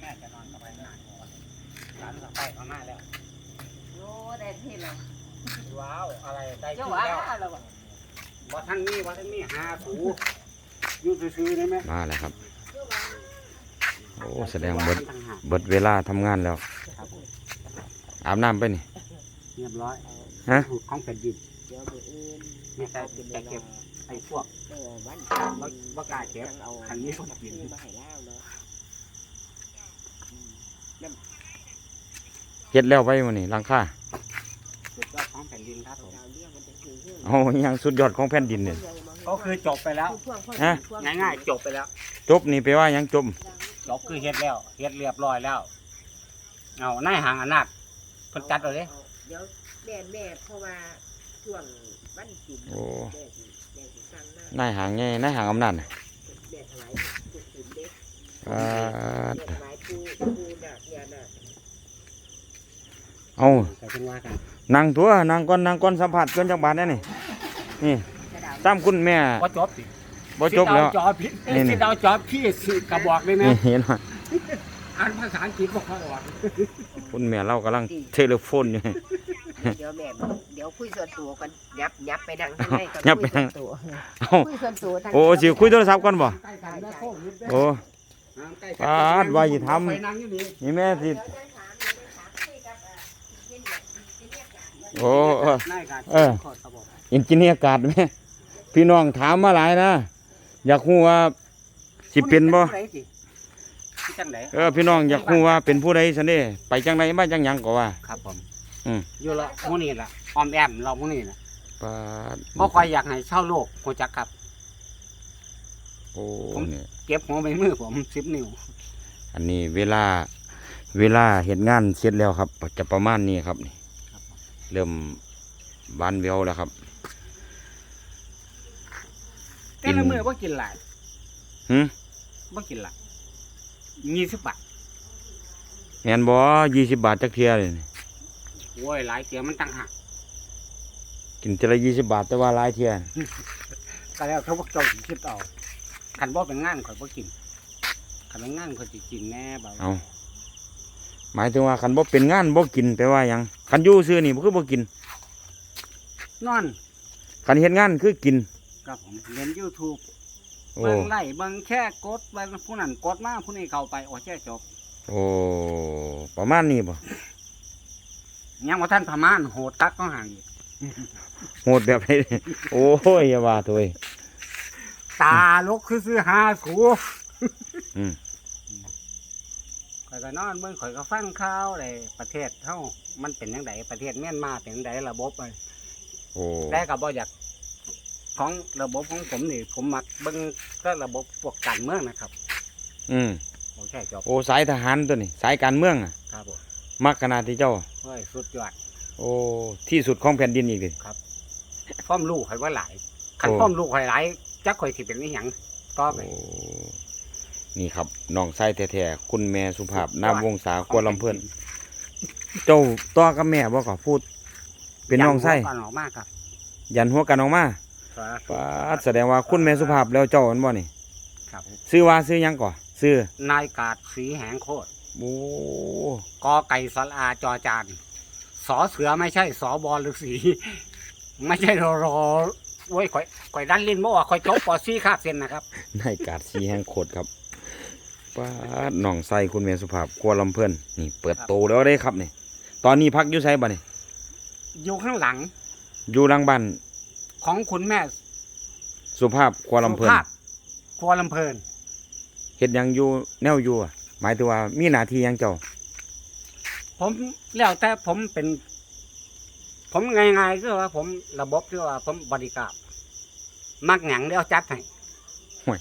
แม่จะนอนกับไปนานร้านกับไปเขาหน้าแล้วโอ้ได้ที่แล้วว้าวอะไรได้เจ้าที่ว่าแล้วแล้วบ่ว่าท่านนี่ว่าท่านนี่หาถูอยู่ซื้อๆได้ไหมมาแล้วครับ โอ้แสดงเบิดต่างหากเบิดเวลาทำงานแล้ว ครับผมอาบน้ำไปนี่ เรียบร้อยฮะ ของแผ่นดินเดี๋ยวมื้ออื่นไม่ใช่แต่เก็บไอ้พวก เออวันบ่บ่กล้าเก็บเอาอันนี้คนกินมาให้แล้วเนาะ เฮ็ดแล้วไปมื้อนี้หลังคาสุดยอดของแผ่นดินครับผมดาวเรื่องมันจะคือเรื่องเอาอหยังสุดยอดของแผ่นดินนี่ก็คือจบไปแล้วฮะง่ายๆจบไปแล้ว จบนี่แปลว่าหยังจบจบคือเฮ็ดแล้วเฮ็ดเรียบร้อยแล้วเอานายหางอนาถเพิ่นจัดเลยเด้เดี๋ยวแม่แม่เพราะว่าช่วงวันศิลป์โอ้แม่สิแม่สิสั่งหน้านายหางไงนายหางอำนาจน่ะแม่ถวายทุกศิลป์เด้อ่า แม่ถวายปูปูน่ะเนี่ยน่ะ เอาแต่เพิ่นว่ากันนั่งตัวนั่งก่อนนั่งก่อนสัมผัสเกินจักบาทแน่นี่นี่กระดาษตามคุณแม่บ่จบสิบ่จบแล้วสิเอาจอผิดเอ้ยนี่สิเอาจอพี่สิกระบอกเลยนะนี่เห็นว่าอ่านภาษาอังกฤษบ่ค่อยออกคุณแม่เรากำลังเทเลโฟนอยู่เดี๋ยวแม่เดี๋ยวคุยส่วนตัวกันยับยับไปนั่งข้างในก่อนยับไปนั่งคุยส่วนตัวเอ้าคุยส่วนตัวทางโอ้สิคุยโทรศัพท์ก่อนบ่ใกล้กันแล้วโควิดเด้โอ้น้ำใกล้ปาดว่าสิทำไปนั่งอยู่นี่นี่แม่สิ โอ้เออนายการเออขดครับผมอินจิเนียร์การ์ดแม่พี่น้องถามมาหลายนะ อยากฮู้ว่าสิเป็นบ่ผู้ใดสิที่จังไดเออพี่น้องอยากฮู้ว่าเป็นผู้ใดซั่นเด้ไปจังไดมาจังหยังก็ว่า ครับผมอืมอยู่ละหมู่นี่ล่ะออมแอมเราหมู่นี่ล่ะปาดบ่ค่อยอยากให้เช่าโลกฮู้จักครับ โอ้เนี่ยเก็บหัวไปมือผม10นิ้ว อันนี้เวลาเวลาเฮ็ดงานเสร็จแล้วครับ จะประมาณนี้ครับนี่ครับผม เริ่มบานเววแล้วครับ แต่ละมื้อบ่กินหลายหึบ่กินหลาย20บาทแม่นบ่20บาทจักเที่ยเลยนี่โอ้ยหลายเสียมันตั้งหักกินทีละ20บาทแต่ว่าหลายเที่ยก็แล้วเขาพวกเจ้าสิคิดเอาคันบ่เป็นงานข่อยบ่กินคันเป็นงานข่อยสิกินแน่บ่าเอา หมายถึงว่าคันบ่เป็นงานบ่กินแปลว่าหยังคันอยู่ซื่อนี่บ่คือบ่กินนอนคันเฮ็ดงานคือกินครับผมเล่น YouTube โอ้เบิ่งไล่เบิ่งแค่กดเบิ่งผู้นั้นกดมาผู้นี้เข้าไปโอ้แค่จบโอ้ประมาณนี้บ่ยังบ่ทันประมาณโหดตักก็ห่างอีกโหดแบบไหนโอ้ยอย่าว่าตัวเองตาลกคือซื้อหาสู อืม ข่อยก็นอนเบิ่งข่อยก็ฟังข่าวเลยประเทศเฮามันเป็นจังไดประเทศเมียนมาเป็นจังไดระบบมันโอ้แต่ก็บ่อยากของระบบของผมนี่ผมมักเบิ่งก็ระบบพวกการเมืองนะครับอืมโอเคจบโอ้สายทหารตัวนี้ สายการเมืองอะครับผมมักขนาดที่เจ้า เฮ้ยสุดยอดโอ้ที่สุดของแผ่นดินอีกดิ ฟ้อมลูกข่อยว่าหลายคันโอ้ ฟ้อมลูกข่อยหลายจักข่อยสิเป็นอีหยังก็ไป โอ้ นี่ครับน้องไส้แท้ๆคุณแม่สุภาพนามวงศากัวลำเพิ่นเจ้าต่อกับแม่บ่ก็พูด เป็นน้องไส้ก่อนออกมาครับยันหัวกันออกมาปาดแสดงว่าคุณแม่สุภาพแล้วเจ้าอันบ่นี่ครับ ซื้อว่าซื้อหยังก่อซื้อนายกาดสีแหงโคตรโอ้กอไก่สลอาจอจานสอเสือไม่ใช่สอบอลหรือสีไม่ใช่รอรอโอ้ยข่อยข่อยดันลิ้นบ่ว่าข่อยจบปอซี่คาบเส้นนะครับ นายกาดสีแห่งโคตรครับ ป้าดน้องไส้คุณแม่สุภาพกัวลำเพิ่นนี่ เปิดโตแล้วได้ครับนี่ตอนนี้พักอยู่ไสบ่นี่อยู่ข้างหลัง อยู่หลังบ้านของคุณแม่ สุภาพกัวลำเพิ่นสุภาพครัวลำเพลินเฮ็ดหยังอยู่แนวอยู่อะหมายถึงว่ามีหน้าที่หยังเจ้า ผมแล้วแต่ผมเป็น ผมง่ายๆคือว่า ผมระบบคือว่าผมบริการมักหยังเดียวจัดให้ห่วย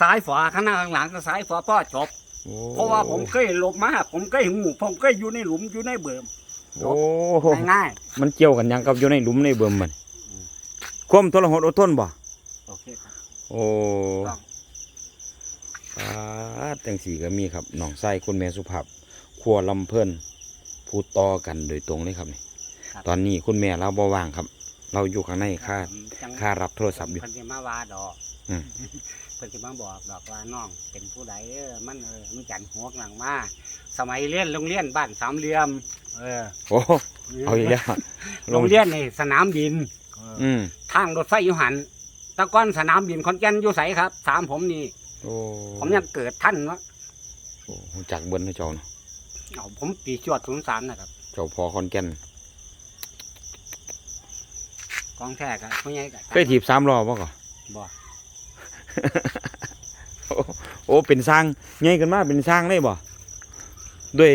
ซ้ายฝาข้างหน้าข้างหลังก็ซ้ายฝาพ่อจบ โอ้เพราะว่าผมเคยหลบมาผมเคยหูผมเคยอยู่ในหลุมอยู่ในเบิ่มโอ้ง่ายมันเกี่ยวกันหยังกับอยู่ในหลุมในเบิ่มมันอืมความทรหดอดทนบ่ๆโอเคครับ โอ้ต้องป้าดจังสีก็มีครับน้องไส้คุณแม่สุภาพครัวลำเพิ่นพูดต่อกันโดยตรงเลยครับนี่ครับ ตอนนี้คุณแม่เราบ่ว่างครับ เราอยู่ข้างในค่า จังค่ารับโทรศัพท์อยู่ เพันธิมาวาดอกอืม พิ่นสิมาบอกดอกว่าน้องเป็นผู้ใดเออมันเออมันจันหัวกลางมาสมัยเรียนโรงเรียนบ้านสามเหลี่ยม เออโอ้เอาอีกแล้วโรงเรียนนี่สนามบินอืมทางรถไฟอยู่หันแตะก้อนสนามบินขอนแก่นอยู่ไสครับ สามผมนี่โอ้ผมยังเกิดท่านวะโอ้รู้จักเบิ้นให้เจ้าเนาะเอาผมปีจวดศูนย์สามนะครับ เจ้าพอคอนแก่นกองแท้กับผู้ใหญ่กับเคยถีบสามล้อบ่ก่อบ่ โอ้โอ้ เป็นสร้างใหญ่กันมาเป็นสร้างได้บ่ด้วย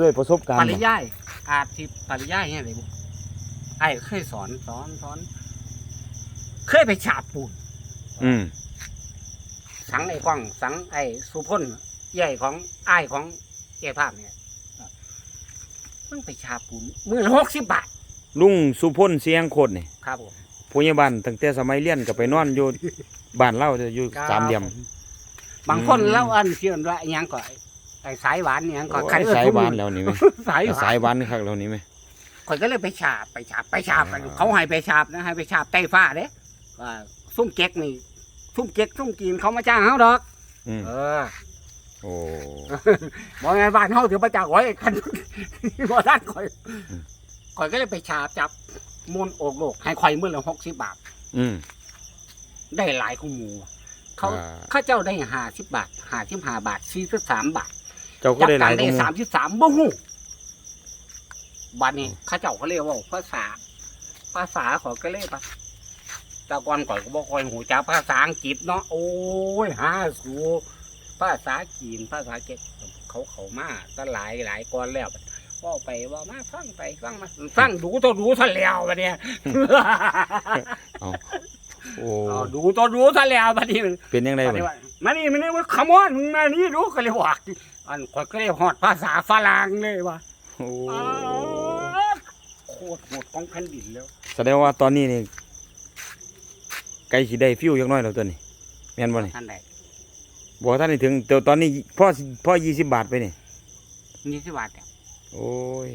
ด้วยประสบการปณ์ริบ่ยายอาทิตย์ปริยายเนี่ยเลยบุไอ้เคยสอนสอนสอน เคยไปฉาบปูน อืม สังไอ้กล้องสังไอ้สุพลใหญ่ของไอ้ายของเจ้ภาพเนี่ยมันไปฉาบปูนมือละหกสิบบาทลุงสุพลเสียงโคตรนี่ครับผม ผู้ใหญ่บ้านตั้งแต่สมัยเรียนก็ไปนอนอยู่บ้านเล่าอยู่สามเหลี่ยม บางคนอืม เล่าอันเชื่อว่าอหยังก็ไอ้สายหวานอหยังก็โอ้ยคันเอื้อสายทุ่มหวานแล้วนี่ไหมสายหวาสานยหวานคักแล้วนี่ไหม ข่อยก็เลยไปฉาบไปฉาบไปฉาบอ่า เขาให้ไปฉาบนะให้ไปฉาบใต้ฟ้าเด้ว่าซุ่มเก๊กนี่ซุ่มเก๊กซุ่มกินเขามาจ้างเฮาดอก อืมเออโอ้บอกไงบ้านเฮาถือมาจากไว้คัน บ่ด้านข่อยอืม ข่อยก็เลยไปฉาบจับ มูลโอกโลกให้ข่อยมื้อละ60บาท อืม ได้หลายของหมู่เขาอ่า เขาเจ้าได้50บาท55บาท43บาทเจ้าก็ได้หลายจับกกัว่านหมู่ สามสิบสามบ่ฮู้บัดนี้เข้าเจ้าเขาเรียกว่าภาษา ภาษาเขอยก็เลยปะแต่ก่อนก่อนก็บ่ค่อยหูจักภาษาอังกฤษเนาะโอ้ยหาสูภาษาจีนภาษาเก็กเขาเขามาก็หลายหลายก่อนแล้วเว่าไปเว่ามาฟังไปฟังมาฟังดูตัวดูซะแล้วบัดเนี้ยโอ้เอาดูตัวดูซะแล้วบัดนี้เป็นยังไงบัดบ่นี้ว่ามานี่มานี่ว่าขมอนมึงมานี่ดูก็เลยบอกอันข่อยก็เลยฮอดภาษาฝรั่งเลยว่าโอ้โคตรโหดของแผ่นดินแล้วแสดงว่าตอนนี้นี่ไก่สิได้ฟิวจักหน้อยแล้วตัวนี้แม่นบ่นี่ท่านใดบ่ท่านนี่ถึงแต่ตอนนี้พ่อพ่อ20บาทไปนี่นี่สิบบาทเนี่ย โอ้ย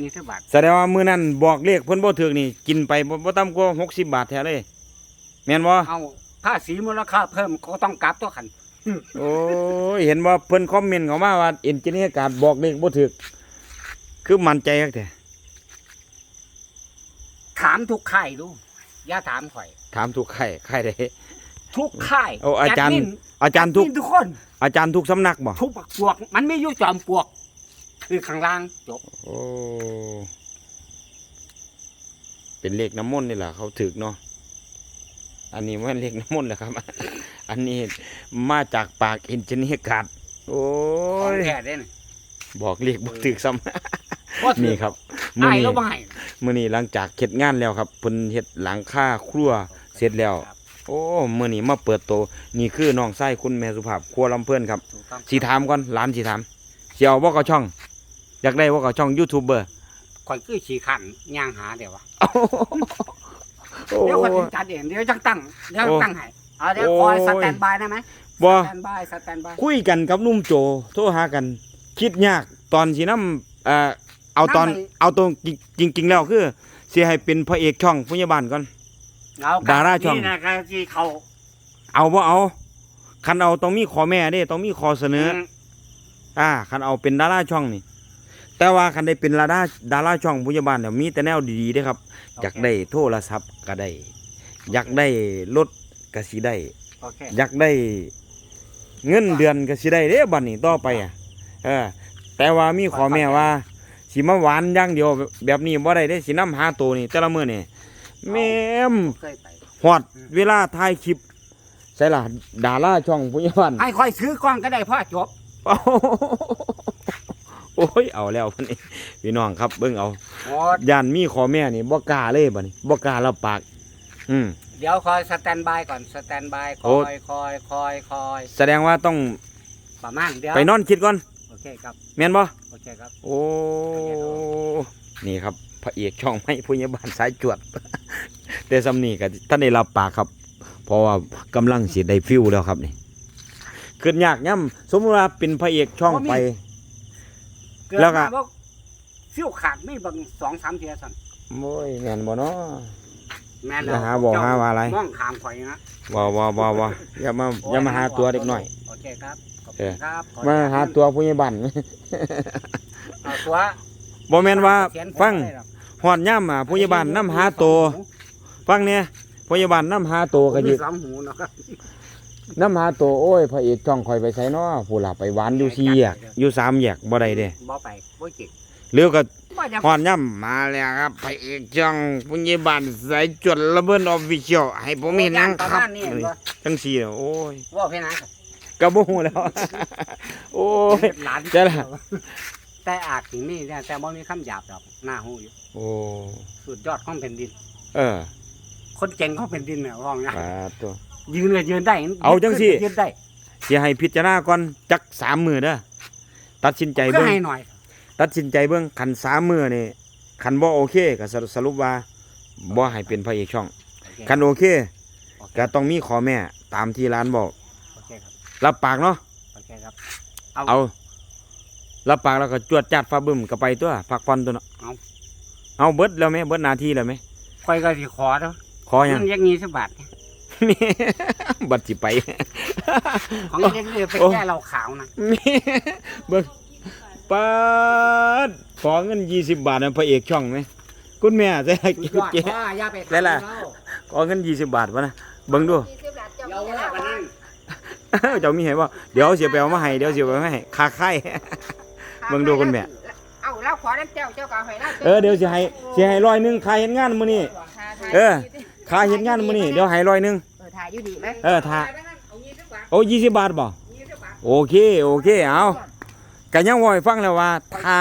นี่สิบบาทแสดงว่ามื้อนั้นบอกเลขเพิ่นบ่ถูกนี่ กินไปบ่บ่ต่ำกว่า60บาทแท้เลย แม่นบ่เอาภาษีมูลค่าเพิ่มก็ต้องกลับตัวขันโอ้ยเห็นว่าเพิ่นคอมเมนต์เข้ามาว่าเอนจิเนียร์การบอกเลขบ่ถูกคือมั่นใจคักแท้ถามทุกค่ายดูอย่าถามข่อย ถามทุกค่ายค่ายใดทุกค่ายโอ้อาจารย์แดมินอาจารย์ทุกแอดมินทุกคน อาจารย์ทุกสำนักบ่ทุกปักปวก มันไม่อยู่จอมปลวก คือข้างล่างจบโอ้เป็นเลขน้ำมนต์นี่แหละเขาถึกเนาะอันนี้ไม่เลขน้ำมนต์แหละครับ อันนี้มาจากปากเอนจิเนียร์การ์ดโอ้ของยแท้เด้นบอกเลขบอกถึกซ้ว่าำนี่ครับมื้อไอ้นี้แล้วไม่มื้อนี้หลังจากเฮ็ดงานแล้วครับเพิ่นเฮ็ดหลังคาครัวเสร็จแล้ว โอ้มื้อนี้มาเปิดโตนี่คือน้องชายคุณแม่สุภาพครัวลำเพิ่นครับถูกต้องสิถามก่อนหลานสิถามสิเอาบ่เขาช่อง อยากได้บ่เขาช่องยูทูบเบอร์ข่อยคือขี่ขันย่างหาเดี๋ยววะโอ้เดี๋ยวข่อยสิจัดเองเดี๋ยวจังตั้งเดี๋ยวโอ้ตั้งให้เอาเดี๋ยวคอยโอ้ยสแตนบายได้ไหมบ่สแตนบายสแตนบายคุยกันกับนุ่มโจโทรหากัน คิดยากตอนสินำเอ่อเอาตอนเอาตรงจริงจริงๆแล้วคือสิให้เป็นพระเอกช่องพยาบาลก่อนเอาดาราช่องนี่นะก็ที่เขาเอาบ่เอาคันเอาต้องมีขอแม่เด้ต้องมีขอเสนอออ่าคันเอาเป็นดาราช่องนี่ แต่ว่าคันได้เป็นดาราดาราช่องพยาบาลเนี่ยมีแต่แนวดีๆเด้ครับ อยากได้โทรศัพท์ก็ได้ อยากได้รถก็สิได้ โอเค อยากได้เงินเดือนก็สิได้เด้บัดนี้ต่อไปอะเออ แต่ว่ามีขอแม่ว่าสิมาหวานอย่างเดียวแบบนี้บ่ได้เด้สินํหาตัวนี่แต่ละมื้อนี่แม่มเคยไป ฮอดเวลาถ่ายคลิปใช่ล่ะดาราช่องผู้ใหญ่บ้านให้ค่อยซื้อกล้องก็ได้พ่อจบ โอ้ ยเอาแล้ววันนี้พี่น้องครับเบิ่งเอาโอ้ย่านมีขอแม่นี่บ่กล้าเลยบัดนี้บ่กล้ารับปาก อืม เดี๋ยวคอยสแตนบายก่อนสแตนบายคโอ้ อยคอยคอยคอยแสดงว่าต้องประมาณเดี๋ยวไปนอนคิดก่อนโอเคครับแม่นบ่โอเคครับโอ้นี่ครับพระเอกช่องไม่ผู้ใหญ่บ้านสายจวด แต่สำนีก็ท่านได้รับปากครับ เพราะว่ากำลังสิได้ฟิวแล้วครับนี่ขึ้นยากย่ำสมมติว่าเป็นพระเอกช่องไปเกิด แล้วก็มาบอกฟิวขาดไม่เบางสองสามเทียสั่นโอ้ยแม่นบ่เนาะ แม่นอย่าหาบอกหาว่าอะไร มองขามข่อยนะบ่บ่บ่บ่อย่ามาอย่ามาหาตัวเด็กหน่อย โอเคครับขอบเอคุณอครับขอมาหาตัวผู้ใหญ่บ้าน เอาตัวบ่แม่นว่าเขียนฟังได้หรอกฮอดย่ำอะผู้ใหญ่บ้านนํหาตัวฟังเนี่ยผู้ใหญ่บ้านนํหาตัวก็มียึดสองหูเนาะ ครับนํหาตัวโอ้ยพระเอกจ้องข่อยไปไสเนาะผู้หลับไปหวานอยู่สี่แยกอยู่สามแยกบ่ได้เด้บ่ไปบ่จิกหรือก็บ่จะฮอดย่ำมาแล้วครับพระเอกจ้องผู้ใหญ่บ้านสายจดระเบิดออฟฟิเชียลให้ผมเห็นนังประครับมาณนี้เห็นบ่จังซี่น่ะโอ้ยว่าพี่นะครับก็บ่ฮู้แล้ว โอ้ยหลานเจ้าล่ะแต่อาจสิมีเนี่ยแต่บ่มีคำหยาบดอกหน้าหูอยู่โอ้สุดยอดของแผ่นดิน เออ คนเจ๋งของแผ่นดินเนี่ยว่าไงปาตัว ยืนก็ยืนได้เอาจังสิ ยืนได้สิให้พิจารณาก่อนจักสามมือเด้อตัดสินใจก็เบิ่งให้หน่อย ตัดสินใจเบิ่งคันสามมือนี่คันบ่โอเคก็สรุสรุปว่าบ่ให้เป็นพระเอกช่องโอเคคันโอเคโอเค ก็ต้องมีขอแม่ตามที่ร้านบอก โอเคครับรับปากเนาะโอเคครับเอารับปากแล้วก็จวดจัดฟ้าบึ้มก็ไปตัวพักผ่อนตัวเนาะเอา เอาเบิดแล้วไหมเบิดหนาทีแล้วไหมคอยก็สิขอเนาะขอหยังเงินอยังงี้สิบบาท บัดสิไปของเล็กๆไปโอ้แค่เราขาวนะเบิ่งปาดขอเงินยี่สิบบาทนะพระเอกช่องไหมคุณแม่จะให้สุดยอดเจ๊ว่าอย่าไปได้ล่ะขอเงินยี่สิบบาทวะนะเบิ่งดูยี่สิบบาทเจ้าเดี๋ยวมีว่าอะไรกันนั่งเจ้ามีให้บ่เดี๋ยวเสียไปเอามาให้เดี๋ยวเสียไปเอามาให้คาไข่เบิ่งดูคุณแม่เอ้าเราขอน้ำเจ้าเจ้าก็เอาให้เราเออเดี๋ยวสิให้สิให้ร้อยหนึงค่าเฮ็ดงานมื้อนี้เออค่าเฮ็ดงานมื้อนี้เดี๋ยวให้ร้อยหนึงเออ ถ่ายอยู่ดีไหมเออถ้าเอางี้สิบบาทโอ้ยี่สิบบาทบ่ยี่สิบบาทโอเคโอเคเอาก็ยังว่าให้ฟังแล้วว่าถ้า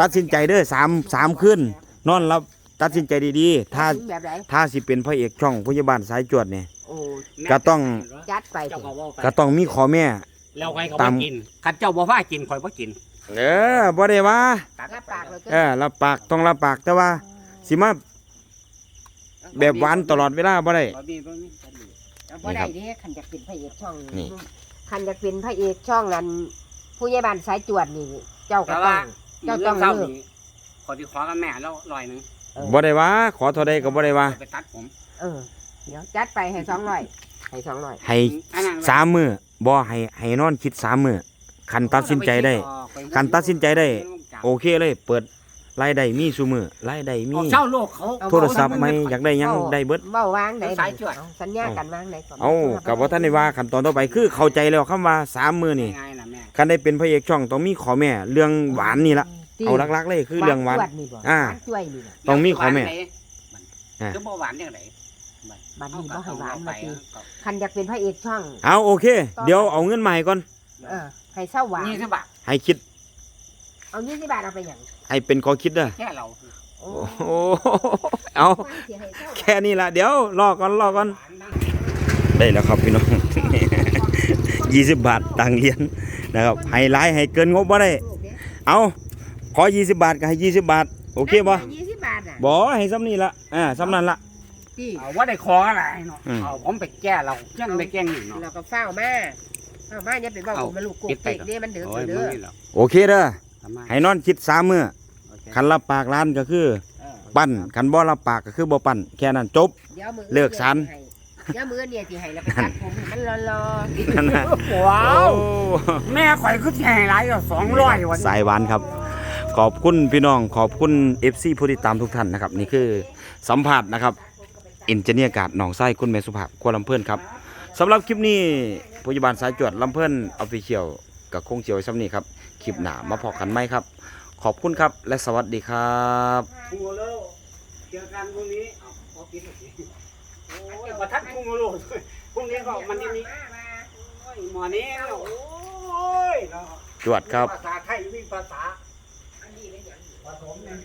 ตัดสินใจเด้อสามสามคืนนอนรับตัดสินใจดีๆ ถ้าแบบไหนถ้าสิเป็นพระเอกช่องพยาบาลสายจวดเนี่ยโอ้ก็ต้องจัดไปเจ้าสิก็ว่าไปก็ต้องมีขอแม่แล้วใครเขาตาบ่มกินขันเจ้าบ่ว่ากินข่อยบ่กิน เออบ่ได้ว่ารับปากเลยเออรับปากต้องรับปากแต่ว่า สิมา แบบหวานตลอดเวลาบ่ได้ บ่มีบ่มีบ่มีบ่ได้เด้คันอยากเป็นพระเอกช่องนี่คันอยากเป็นพระเอกช่องนั้น ผู้ใหญ่บ้านสายจวดนี่ เจ้าก็แต่ต้อว่างเจ้าเรื่ต้อองงเศร้าเลิกนี้ขอที่ขอกับแม่แล้วร้อยหนึงเออบ่ได้ว่าขอเท่าใดก็บ่ได้ว่าไปตัดผมเออ เดี๋ยวจัดไปให้สองร้อยให้สองร้อยให้อันนั้นสามมือบ่ให้ให้นอนคิดสามมือคันตัดสินใจได้ คันตัดสินใจได้ โอเคเลย เปิด รายได้มีซุมือรายได้มีเอาเช่าโลกเขาโทรศัพท์ไม่อยากได้หยังได้เบิดเว้าวางไหนสายจวดเอสัญญากันวางไหนก่อนเอากับว่าท่านได้ว่าขั้นตอนต่อไปคือเข้าใจแล้วคำว่าสามมือนี่ง่ายๆนะแม่คันได้เป็นพระเอกช่องต้องมีขอแม่เรื่องหวานนี่ละจริงเอาลักๆเลยคือเรื่องหวาน จดนี่บ่อ่าหวานจ้วยนี่บ่ต้องมีขอแม่หวานไหนอ่าคือบ่หวานจังไดบัดนี้บ่ให้หวานมาตีเอาคันอยากเป็นพระเอกช่อง เอาโอเค เดี๋ยวเอาเงินมาให้ก่อนเออให้เศร้าหวานยี่สิบบาทให้คิด เอายี่สิบบาทเอาไปหยังให้เป็นขอคิดเด้อแค่เราโอ้โอ้โหเอาสิให้เศร้าหวานแค่นี้ละเดี๋ยวรอก่อนรอก่อนหวานนะได้แล้วครับพี่น้องยี่สิบบาทตังค์เรียนนะครับให้หลายให้เกินงบบ่ได้ลูกเด้ เอาขอยี่สิบบาทก็ให้ยี่สิบบาท โอเคบ่ยี่สิบบาทอะบ่ให้ซ้ำนี่ละอ่าซ้ำนั่นละพี่เอาว่าได้ขออะไรเนาะอืมเอาผมไปแก้เรายังไปแก้งอยู่เนาะเราก็เฝ้ามาเฝ้ามาเนี่ยไปเว้าเอามาลูกโกปิกดไปเตกก่อนเด้มันเดือดโอ้ยเด้มึงอนี่เหรอโอเคเด้อ ทำไมให้นอนคิดสามมื้อโอเคคันรับปากร้านก็คือ เออปั้นคันบ่รับปากก็คือบ่ปั้นแค่นั้นจบเดี๋ยวมือเลิกสันเดี๋ยวมือเนี่ยสิให้แล้วไปตัดผมให้มันรอนั่นน่ะ ว้าโอ้วแม่ข่อยคือแห่หลายอะสองร้อยวัน สายหวานครับ ขอบคุณพี่น้องขอบคุณ FC ผู้ติดตามทุกท่านนะครับ นี่คือสัมผัสนะครับอินเจเนียร์การ์ดหนองไส้คุณเมสุภาพกัวลำเพื่อนครับสำหรับคลิปนี้พยาบาลสายจวดลำเพื่อนออฟฟิเชียลกับคงเจียวไว้ซ้ำนี้ครับ คลิปหนามาพอกันไหมครับ ขอบคุณครับและสวัสดีครับคุงโอโลเจอกันพรุ่งนี้เอาเอาปิดเลยสิโอ้ยประทัดคุงโอโลพรุ่งนี้ก็มันจะมีโอ้ยหมอนี้เนาะโอ้ยเนาะจวดครับภาษาไทยวิ่งภาษาผสมเนี่ย